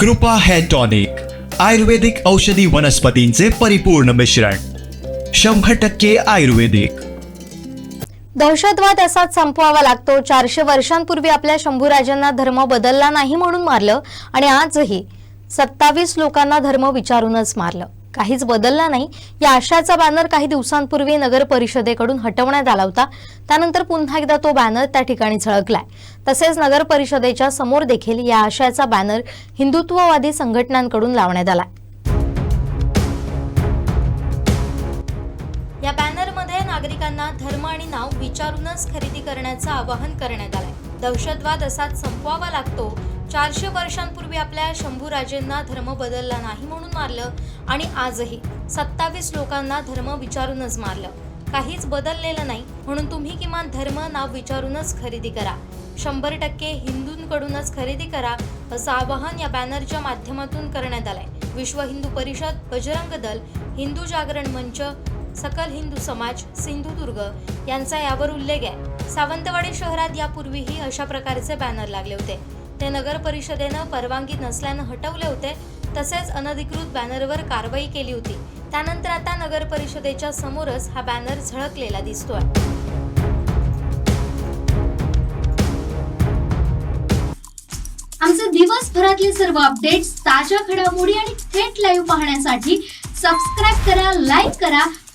कृपा hair tonic आयुर्वेदिक औषधी वनस्पतींचे परिपूर्ण मिश्रण शंभर टक्के आयुर्वेदिक. दहशतवाद असाच संपवावा लागतो. चारशे वर्षांपूर्वी आपल्या शंभूराजांना धर्म बदलला नाही म्हणून मारलं आणि आजही सत्तावीस लोकांना धर्म विचारूनच मारलं. काहीच बदलला नाही. या आशयाचा बॅनर काही दिवसांपूर्वी नगर परिषदेकडून हटवण्यात आला होता. त्यानंतर पुन्हा एकदा तो बॅनर त्या ठिकाणी झळकलाय. तसेच नगर परिषदेच्या समोर देखील या आशयाचा बॅनर हिंदुत्ववादी संघटनांकडून लावण्यात आलाय. या बॅनरमध्ये नागरिकांना धर्म आणि नाव विचारूनच खरेदी करण्याचं आवाहन करण्यात आलंय. दहशतवाद असाच संपवावा लागतो. चारशे वर्षांपूर्वी आपल्या शंभूराजेंना धर्म बदलला नाही म्हणून मारलं आणि आजही सत्तावीस लोकांना धर्म विचारूनच मारलं. काहीच बदललेलं नाही म्हणून तुम्ही किमान धर्म नाव विचारूनच खरेदी करा. शंभर टक्के हिंदूंकडूनच खरेदी करा असं आवाहन या बॅनरच्या माध्यमातून करण्यात आलंय. विश्व हिंदू परिषद बजरंग दल हिंदू जागरण मंच सकल हिंदू समाज सिंधुदुर्ग यांचा यावर उल्लेख आहे. सावंतवाडी शहरात यापूर्वीही अशा प्रकारचे बॅनर लागले होते. ते नगर परिषदेनं परवानगी नसल्यानं हटवले होते तसेच अनधिकृत बॅनरवर कारवाई केली होती. त्यानंतर आता नगर परिषदेच्या समोरच हा बॅनर झळकलेला दिसतोय. आमचे दिवसभरातले सर्व अपडेट्स ताज्या घडामोडी आणि थेट लाईव्ह पाहण्यासाठी सबस्क्राईब करा लाईक करा